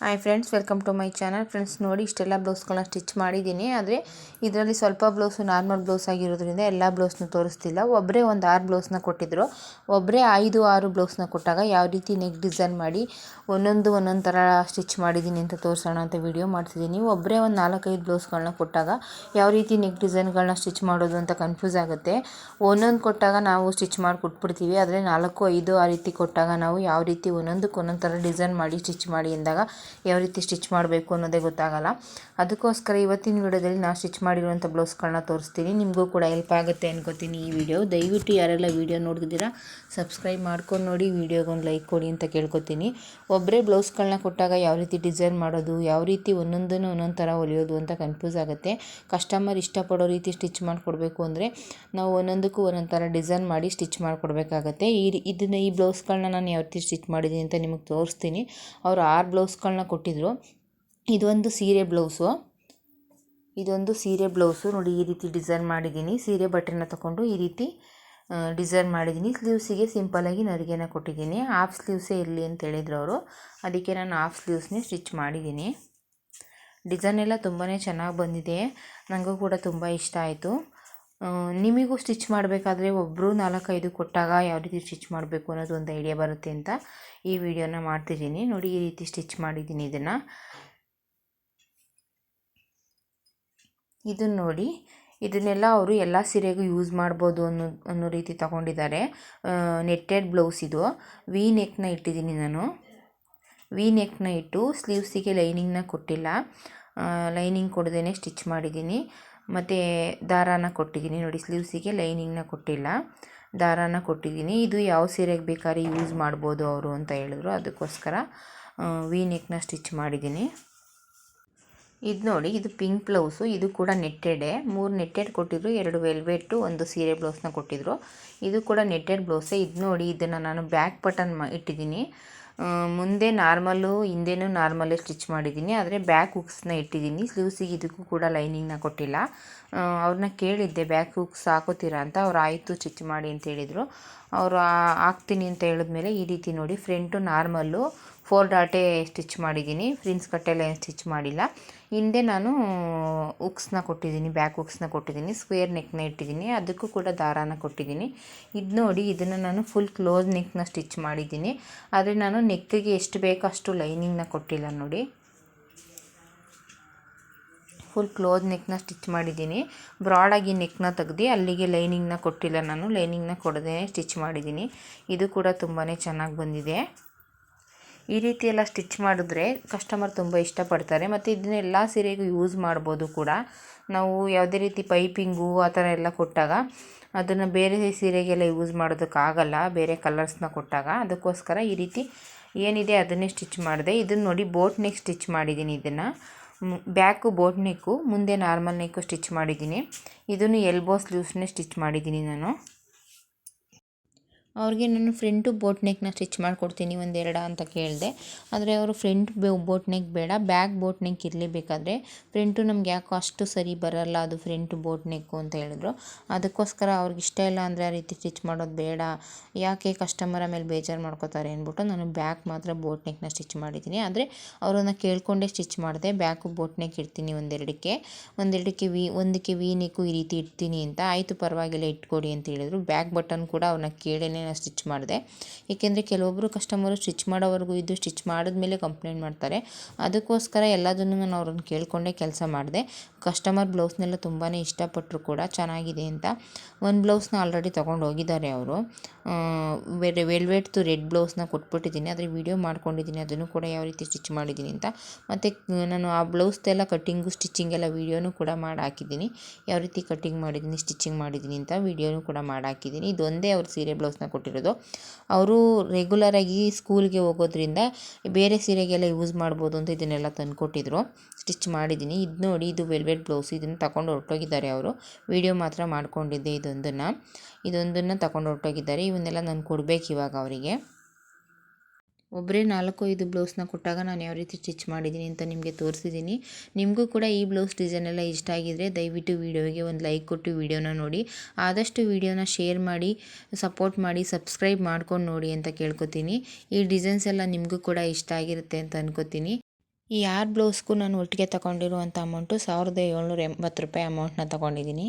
Hi friends welcome to my channel friends ನೋಡಿ ಇಷ್ಟೆಲ್ಲ ಬ್ಲೌಸ್ಗಳನ್ನ stitch ಮಾಡಿದ್ದೀನಿ. ಆದರೆ ಇದರಲ್ಲಿ ಸ್ವಲ್ಪ ಬ್ಲೌಸು ನಾರ್ಮಲ್ ಬ್ಲೌಸ್ ಆಗಿರೋದ್ರಿಂದ ಎಲ್ಲ ಬ್ಲೌಸ್ನ ತೋರಿಸ್ತಿಲ್ಲ. ಒಬ್ಬರೇ ಒಂದು ಆರು ಬ್ಲೌಸ್ನ ಕೊಟ್ಟಿದ್ದರು ಒಬ್ಬರೇ ಐದು, ಆರು ಬ್ಲೌಸ್ನ ಕೊಟ್ಟಾಗ ಯಾವ ರೀತಿ ನೆಕ್ ಡಿಸೈನ್ ಮಾಡಿ ಒಂದೊಂದು ಒಂದೊಂದು ಥರ ಸ್ಟಿಚ್ ಮಾಡಿದ್ದೀನಿ ಅಂತ ತೋರಿಸೋಣ ಅಂತ ವಿಡಿಯೋ ಮಾಡ್ತಿದ್ದೀನಿ. ಒಬ್ಬರೇ ಒಂದು ನಾಲ್ಕೈದು ಬ್ಲೌಸ್ಗಳನ್ನ ಕೊಟ್ಟಾಗ ಯಾವ ರೀತಿ ನೆಕ್ ಡಿಸೈನ್ಗಳನ್ನ ಸ್ಟಿಚ್ ಮಾಡೋದು ಅಂತ ಕನ್ಫ್ಯೂಸ್ ಆಗುತ್ತೆ. ಒಂದೊಂದು ಕೊಟ್ಟಾಗ ನಾವು ಸ್ಟಿಚ್ ಮಾಡಿ ಕೊಟ್ಬಿಡ್ತೀವಿ. ಆದರೆ ನಾಲ್ಕು, ಐದು ಆ ರೀತಿ ಕೊಟ್ಟಾಗ ನಾವು ಯಾವ ರೀತಿ ಒಂದೊಂದಕ್ಕೆ ಒಂದೊಂದು ಥರ ಡಿಸೈನ್ ಮಾಡಿ ಸ್ಟಿಚ್ ಮಾಡಿ ಅಂದಾಗ ಯಾವ ರೀತಿ ಸ್ಟಿಚ್ ಮಾಡಬೇಕು ಅನ್ನೋದೇ ಗೊತ್ತಾಗಲ್ಲ. ಅದಕ್ಕೋಸ್ಕರ ಇವತ್ತಿನ ವಿಡಿಯೋದಲ್ಲಿ ನಾನು ಸ್ಟಿಚ್ ಮಾಡಿರುವಂಥ ಬ್ಲೌಸ್ಗಳನ್ನ ತೋರಿಸ್ತೀನಿ. ನಿಮಗೂ ಕೂಡ ಹೆಲ್ಪ್ ಆಗುತ್ತೆ ಅನ್ಕೋತೀನಿ ಈ ವಿಡಿಯೋ. ದಯವಿಟ್ಟು ಯಾರೆಲ್ಲ ವಿಡಿಯೋ ನೋಡಿದಿರಾ ಸಬ್ಸ್ಕ್ರೈಬ್ ಮಾಡ್ಕೊಂಡು ನೋಡಿ, ವಿಡಿಯೋಗೆ ಒಂದು ಲೈಕ್ ಕೊಡಿ ಅಂತ ಕೇಳ್ಕೊತೀನಿ. ಒಬ್ಬರೇ ಬ್ಲೌಸ್ಗಳನ್ನ ಕೊಟ್ಟಾಗ ಯಾವ ರೀತಿ ಡಿಸೈನ್ ಮಾಡೋದು, ಯಾವ ರೀತಿ ಒಂದೊಂದನ್ನು ಒಂದೊಂದು ಥರ ಹೊಲಿಯೋದು ಅಂತ ಕನ್ಫ್ಯೂಸ್ ಆಗುತ್ತೆ. ಕಸ್ಟಮರ್ ಇಷ್ಟಪಡೋ ರೀತಿ ಸ್ಟಿಚ್ ಮಾಡಿಕೊಡ್ಬೇಕು ಅಂದರೆ ನಾವು ಒಂದೊಂದಕ್ಕೂ ಒಂದೊಂದು ಥರ ಡಿಸೈನ್ ಮಾಡಿ ಸ್ಟಿಚ್ ಮಾಡಿಕೊಡ್ಬೇಕಾಗತ್ತೆ. ಈ ಇದನ್ನು ಈ ಬ್ಲೌಸ್ಗಳನ್ನ ನಾನು ಯಾವ ರೀತಿ ಸ್ಟಿಚ್ ಮಾಡಿದ್ದೀನಿ ಅಂತ ನಿಮಗೆ ತೋರಿಸ್ತೀನಿ. ಅವರು ಆರು ಬ್ಲೌಸ್ಗಳನ್ನ ಕೊಟ್ಟಿದ್ದರು ಇದೊಂದು ಸೀರೆ ಬ್ಲೌಸು. ಇದೊಂದು ಸೀರೆ ಬ್ಲೌಸು. ನೋಡಿ, ಈ ರೀತಿ ಡಿಸೈನ್ ಮಾಡಿದ್ದೀನಿ. ಸೀರೆ ಬಟ್ಟೆನ ತಗೊಂಡು ಈ ರೀತಿ ಡಿಸೈನ್ ಮಾಡಿದ್ದೀನಿ. ಸ್ಲೀವ್ಸಿಗೆ ಸಿಂಪಲಾಗಿ ನರಿಗೆನ ಕೊಟ್ಟಿದ್ದೀನಿ. ಹಾಫ್ ಸ್ಲೀವ್ಸೇ ಇರಲಿ ಅಂತ ಹೇಳಿದ್ರು ಅವರು. ಅದಕ್ಕೆ ನಾನು ಹಾಫ್ ಸ್ಲೀವ್ಸ್ನೇ ಸ್ಟಿಚ್ ಮಾಡಿದ್ದೀನಿ. ಡಿಸೈನ್ ಎಲ್ಲ ತುಂಬಾ ಚೆನ್ನಾಗಿ ಬಂದಿದೆ. ನನಗೂ ಕೂಡ ತುಂಬ ಇಷ್ಟ ಆಯಿತು. ನಿಮಗೂ ಸ್ಟಿಚ್ ಮಾಡಬೇಕಾದ್ರೆ ಒಬ್ಬರು ನಾಲ್ಕೈದು ಕೊಟ್ಟಾಗ ಯಾವ ರೀತಿ ಸ್ಟಿಚ್ ಮಾಡಬೇಕು ಅನ್ನೋದು ಒಂದು ಐಡಿಯಾ ಬರುತ್ತೆ ಅಂತ ಈ ವಿಡಿಯೋನ ಮಾಡ್ತಿದ್ದೀನಿ. ನೋಡಿ, ಈ ರೀತಿ ಸ್ಟಿಚ್ ಮಾಡಿದ್ದೀನಿ ಇದನ್ನು. ಇದನ್ನ ನೋಡಿ, ಇದನ್ನೆಲ್ಲ ಅವರು ಎಲ್ಲ ಸೀರೆಗೂ ಯೂಸ್ ಮಾಡ್ಬೋದು ಅನ್ನೋ ಅನ್ನೋ ರೀತಿ ತಗೊಂಡಿದ್ದಾರೆ. ನೆಟ್ಟೆಡ್ ಬ್ಲೌಸ್ ಇದು. ವಿ ನೆಕ್ನ ಇಟ್ಟಿದ್ದೀನಿ ನಾನು. ವಿ ನೆಕ್ನ ಇಟ್ಟು ಸ್ಲೀವ್ಸಿಗೆ ಲೈನಿಂಗ್ನ ಕೊಟ್ಟಿಲ್ಲ. ಲೈನಿಂಗ್ ಕೊಡದೇ ಸ್ಟಿಚ್ ಮಾಡಿದ್ದೀನಿ. ಮತ್ತು ದಾರಾನ ಕೊಟ್ಟಿದ್ದೀನಿ. ನೋಡಿ, ಸ್ಲೀವ್ಸಿಗೆ ಲೈನಿಂಗ್ನ ಕೊಟ್ಟಿಲ್ಲ. ದಾರಾನ ಕೊಟ್ಟಿದ್ದೀನಿ. ಇದು ಯಾವ ಸೀರೆಗೆ ಬೇಕಾದ್ರೆ ಯೂಸ್ ಮಾಡ್ಬೋದು ಅವರು ಅಂತ ಹೇಳಿದ್ರು. ಅದಕ್ಕೋಸ್ಕರ ವಿ ನೆಕ್ನ ಸ್ಟಿಚ್ ಮಾಡಿದ್ದೀನಿ. ಇದು ನೋಡಿ, ಇದು ಪಿಂಕ್ ಬ್ಲೌಸು. ಇದು ಕೂಡ ನೆಟ್ಟೆಡೆ. ಮೂರು ನೆಟ್ಟೆಡ್ ಕೊಟ್ಟಿದ್ರು, ಎರಡು ವೆಲ್ವೆಟ್ಟು, ಒಂದು ಸೀರೆ ಬ್ಲೌಸ್ನ ಕೊಟ್ಟಿದ್ರು. ಇದು ಕೂಡ ನೆಟ್ಟೆಡ್ ಬ್ಲೌಸೇ. ಇದು ನೋಡಿ, ಇದನ್ನು ನಾನು ಬ್ಯಾಕ್ ಬಟನ್ ಇಟ್ಟಿದ್ದೀನಿ. ಮುಂದೆ ನಾರ್ಮಲ್ಲು, ಹಿಂದೆನೂ ನಾರ್ಮಲ್ಲೇ ಸ್ಟಿಚ್ ಮಾಡಿದ್ದೀನಿ. ಆದರೆ ಬ್ಯಾಕ್ ಹುಕ್ಸ್ನ ಇಟ್ಟಿದ್ದೀನಿ. ಸ್ಲೀವ್ಸಿಗೆ ಇದಕ್ಕೂ ಕೂಡ ಲೈನಿಂಗ್ನ ಕೊಟ್ಟಿಲ್ಲ. ಅವ್ರನ್ನ ಕೇಳಿದ್ದೆ, ಬ್ಯಾಕ್ ಹುಕ್ಸ್ ಹಾಕೋತೀರಾ ಅಂತ. ಅವ್ರು, ಆಯಿತು, ಸ್ಟಿಚ್ ಮಾಡಿ ಅಂತ ಹೇಳಿದರು. ಅವರು ಹಾಕ್ತೀನಿ ಅಂತ ಹೇಳಿದ್ಮೇಲೆ ಈ ರೀತಿ ನೋಡಿ, ಫ್ರಂಟು ನಾರ್ಮಲ್ಲು ಫೋರ್ ಡಾಟೆ ಸ್ಟಿಚ್ ಮಾಡಿದ್ದೀನಿ. ಫ್ರಿನ್ಸ್ ಕಟ್ಟೆಲ್ಲ ಏನು ಸ್ಟಿಚ್ ಮಾಡಿಲ್ಲ. ಹಿಂದೆ ನಾನು ಉಕ್ಸ್ನ ಕೊಟ್ಟಿದ್ದೀನಿ, ಬ್ಯಾಕ್ ಉಕ್ಸ್ನ ಕೊಟ್ಟಿದ್ದೀನಿ, ಸ್ಕ್ವೇರ್ ನೆಕ್ನ ಇಟ್ಟಿದ್ದೀನಿ, ಅದಕ್ಕೂ ಕೂಡ ದಾರಾನ ಕೊಟ್ಟಿದ್ದೀನಿ. ಇದು ನೋಡಿ ಇದನ್ನು ನಾನು ಫುಲ್ ಕ್ಲೋಸ್ ನೆಕ್ನ ಸ್ಟಿಚ್ ಮಾಡಿದ್ದೀನಿ. ಆದರೆ ನಾನು ನೆಕ್ಕಿಗೆ ಎಷ್ಟು ಬೇಕೋ ಅಷ್ಟು ಲೈನಿಂಗ್ನ ಕೊಟ್ಟಿಲ್ಲ ನೋಡಿ. ಫುಲ್ ಕ್ಲೋಸ್ ನೆಕ್ನ ಸ್ಟಿಚ್ ಮಾಡಿದ್ದೀನಿ. ಬ್ರಾಡಾಗಿ ನೆಕ್ನ ತೆಗ್ದು ಅಲ್ಲಿಗೆ ಲೈನಿಂಗ್ನ ಕೊಟ್ಟಿಲ್ಲ ನಾನು. ಲೈನಿಂಗ್ನ ಕೊಡದೇ ಸ್ಟಿಚ್ ಮಾಡಿದ್ದೀನಿ. ಇದು ಕೂಡ ತುಂಬಾ ಚೆನ್ನಾಗಿ ಬಂದಿದೆ. ಈ ರೀತಿ ಎಲ್ಲ ಸ್ಟಿಚ್ ಮಾಡಿದ್ರೆ ಕಸ್ಟಮರ್ ತುಂಬ ಇಷ್ಟಪಡ್ತಾರೆ. ಮತ್ತು ಇದನ್ನ ಎಲ್ಲ ಸೀರೆಗೂ ಯೂಸ್ ಮಾಡ್ಬೋದು ಕೂಡ. ನಾವು ಯಾವುದೇ ರೀತಿ ಪೈಪಿಂಗು ಆ ಥರ ಎಲ್ಲ ಕೊಟ್ಟಾಗ ಅದನ್ನು ಬೇರೆ ಸೀರೆಗೆಲ್ಲ ಯೂಸ್ ಮಾಡೋದಕ್ಕಾಗಲ್ಲ, ಬೇರೆ ಕಲರ್ಸ್ನ ಕೊಟ್ಟಾಗ ಅದಕ್ಕೋಸ್ಕರ ಈ ರೀತಿ ಏನಿದೆ ಅದನ್ನೇ ಸ್ಟಿಚ್ ಮಾಡಿದೆ. ಇದನ್ನು ನೋಡಿ ಬೋಟ್ ನೆಕ್ ಸ್ಟಿಚ್ ಮಾಡಿದ್ದೀನಿ ಇದನ್ನು. ಬ್ಯಾಕು ಬೋಟ್ ನೆಕ್ಕು ಮುಂದೆ ನಾರ್ಮಲ್ ನೆಕ್ಕು ಸ್ಟಿಚ್ ಮಾಡಿದ್ದೀನಿ. ಇದನ್ನು ಎಲ್ಬೋ ಸ್ಲೀವ್ಸ್ನೇ ಸ್ಟಿಚ್ ಮಾಡಿದ್ದೀನಿ ನಾನು. ಅವ್ರಿಗೆ ನಾನು ಫ್ರಂಟು ಬೋಟ್ ನೆಕ್ನ ಸ್ಟಿಚ್ ಮಾಡಿಕೊಡ್ತೀನಿ ಒಂದೆರಡು ಅಂತ ಕೇಳಿದೆ. ಆದರೆ ಅವರು ಫ್ರಂಟ್ ಬೋಟ್ ನೆಕ್ ಬೇಡ, ಬ್ಯಾಕ್ ಬೋಟ್ ನೆಕ್ ಇರಲಿ ಬೇಕಾದರೆ ಫ್ರಂಟು ನಮ್ಗೆ ಯಾಕೋ ಅಷ್ಟು ಸರಿ ಬರಲ್ಲ ಅದು ಫ್ರಂಟ್ ಬೋಟ್ ನೆಕ್ಕು ಅಂತ ಹೇಳಿದ್ರು. ಅದಕ್ಕೋಸ್ಕರ ಅವ್ರಿಗೆ ಇಷ್ಟ ಇಲ್ಲ ಅಂದರೆ ಆ ರೀತಿ ಸ್ಟಿಚ್ ಮಾಡೋದು ಬೇಡ. ಯಾಕೆ ಕಸ್ಟಮರ್ ಮೇಲೆ ಬೇಜಾರು ಮಾಡ್ಕೋತಾರೆ ಅಂದ್ಬಿಟ್ಟು ನಾನು ಬ್ಯಾಕ್ ಮಾತ್ರ ಬೋಟ್ ನೆಕ್ನ ಸ್ಟಿಚ್ ಮಾಡಿದ್ದೀನಿ. ಆದರೆ ಅವರನ್ನು ಕೇಳಿಕೊಂಡೇ ಸ್ಟಿಚ್ ಮಾಡಿದೆ, ಬ್ಯಾಕು ಬೋಟ್ ನೆಕ್ ಇಡ್ತೀನಿ ಒಂದೆರಡಕ್ಕೆ. ಒಂದೆರಡಕ್ಕೆ ವಿ, ಒಂದಕ್ಕೆ ವಿ ನೆಕ್ಕು ಈ ರೀತಿ ಇಡ್ತೀನಿ ಅಂತ, ಆಯಿತು ಪರವಾಗಿಲ್ಲ ಇಟ್ಕೊಡಿ ಅಂತ ಹೇಳಿದ್ರು. ಬ್ಯಾಕ್ ಬಟನ್ ಕೂಡ ಅವ್ರನ್ನ ಕೇಳೇನೆ ಸ್ಟಿಚ್ ಮಾಡಿದೆ. ಏಕೆಂದರೆ ಕೆಲವೊಬ್ಬರು ಕಸ್ಟಮರು ಸ್ಟಿಚ್ ಮಾಡೋವರೆಗೂ ಇದು ಸ್ಟಿಚ್ ಮಾಡಿದ್ಮೇಲೆ ಕಂಪ್ಲೇಂಟ್ ಮಾಡ್ತಾರೆ. ಅದಕ್ಕೋಸ್ಕರ ಎಲ್ಲದನ್ನು ನಾನು ಅವ್ರನ್ನ ಕೇಳಿಕೊಂಡೇ ಕೆಲಸ ಮಾಡಿದೆ. ಕಸ್ಟಮರ್ ಬ್ಲೌಸ್ನೆಲ್ಲ ತುಂಬಾ ಇಷ್ಟಪಟ್ಟರು ಕೂಡ ಚೆನ್ನಾಗಿದೆ ಅಂತ. ಒಂದು ಬ್ಲೌಸ್ನ ಆಲ್ರೆಡಿ ತೊಗೊಂಡು ಹೋಗಿದ್ದಾರೆ ಅವರು ವೆಲ್ವೆಟ್ ವೆಲ್ವೆಟ್ದು ರೆಡ್ ಬ್ಲೌಸ್ನ ಕೊಟ್ಬಿಟ್ಟಿದ್ದೀನಿ. ಆದರೆ ವೀಡಿಯೋ ಮಾಡ್ಕೊಂಡಿದ್ದೀನಿ. ಅದನ್ನು ಕೂಡ ಯಾವ ರೀತಿ ಸ್ಟಿಚ್ ಮಾಡಿದ್ದೀನಿ ಅಂತ. ಮತ್ತು ನಾನು ಆ ಬ್ಲೌಸ್ದೆಲ್ಲ ಕಟ್ಟಿಂಗು ಸ್ಟಿಚಿಂಗ್ ಎಲ್ಲ ವೀಡಿಯೋನೂ ಕೂಡ ಮಾಡಿ ಹಾಕಿದ್ದೀನಿ ಯಾವ ರೀತಿ ಕಟ್ಟಿಂಗ್ ಮಾಡಿದ್ದೀನಿ, ಸ್ಟಿಚಿಂಗ್ ಮಾಡಿದ್ದೀನಿ ಅಂತ ವೀಡಿಯೋನೂ ಕೂಡ ಮಾಡಿ ಹಾಕಿದ್ದೀನಿ ಇದೊಂದೇ ಅವ್ರ ಸೀರೆ ಬ್ಲೌಸ್ನ ಕೊಟ್ಟಿರೋದು. ಅವರು ರೆಗ್ಯುಲರಾಗಿ ಸ್ಕೂಲ್ಗೆ ಹೋಗೋದ್ರಿಂದ ಬೇರೆ ಸೀರೆಗೆಲ್ಲ ಯೂಸ್ ಮಾಡ್ಬೋದು ಅಂತ ಇದನ್ನೆಲ್ಲ ತಂದುಕೊಟ್ಟಿದ್ರು. ಸ್ಟಿಚ್ ಮಾಡಿದ್ದೀನಿ. ಇದು ನೋಡಿ, ಇದು ವೆಲ್ವೆಟ್ ಬ್ಲೌಸ್ ಇದನ್ನು ತಗೊಂಡು ಹೊರಟೋಗಿದ್ದಾರೆ ಅವರು. ವೀಡಿಯೋ ಮಾತ್ರ ಮಾಡ್ಕೊಂಡಿದ್ದೆ ಇದೊಂದನ್ನು. ಇದೊಂದನ್ನು ತಗೊಂಡು ಹೊರಟೋಗಿದ್ದಾರೆ. ಇವನ್ನೆಲ್ಲ ನಾನು ಕೊಡಬೇಕು ಇವಾಗ ಅವರಿಗೆ. ಒಬ್ಬರೇ ನಾಲ್ಕು ಐದು ಬ್ಲೌಸ್ನ ಕೊಟ್ಟಾಗ ನಾನು ಯಾವ ರೀತಿ ಸ್ಟಿಚ್ ಮಾಡಿದ್ದೀನಿ ಅಂತ ನಿಮಗೆ ತೋರಿಸಿದ್ದೀನಿ. ನಿಮಗೂ ಕೂಡ ಈ ಬ್ಲೌಸ್ ಡಿಸೈನ್ ಎಲ್ಲ ಇಷ್ಟ ಆಗಿದ್ರೆ ದಯವಿಟ್ಟು ವೀಡಿಯೋಗೆ ಒಂದು ಲೈಕ್ ಕೊಟ್ಟು ವೀಡಿಯೋನ ನೋಡಿ. ಆದಷ್ಟು ವೀಡಿಯೋನ ಶೇರ್ ಮಾಡಿ, ಸಪೋರ್ಟ್ ಮಾಡಿ, ಸಬ್ಸ್ಕ್ರೈಬ್ ಮಾಡ್ಕೊಂಡು ನೋಡಿ ಅಂತ ಕೇಳ್ಕೊತೀನಿ. ಈ ಡಿಸೈನ್ಸ್ ಎಲ್ಲ ನಿಮಗೂ ಕೂಡ ಇಷ್ಟ ಆಗಿರುತ್ತೆ ಅಂತ ಅನ್ಕೋತೀನಿ. ಈ ಆರು ಬ್ಲೌಸ್ಗೂ ನಾನು ಒಟ್ಟಿಗೆ ತಗೊಂಡಿರುವಂಥ ಅಮೌಂಟು ಸಾವಿರದ ಏಳ್ನೂರ ಎಂಬತ್ತು ರೂಪಾಯಿ ಅಮೌಂಟ್ನ ತಗೊಂಡಿದ್ದೀನಿ.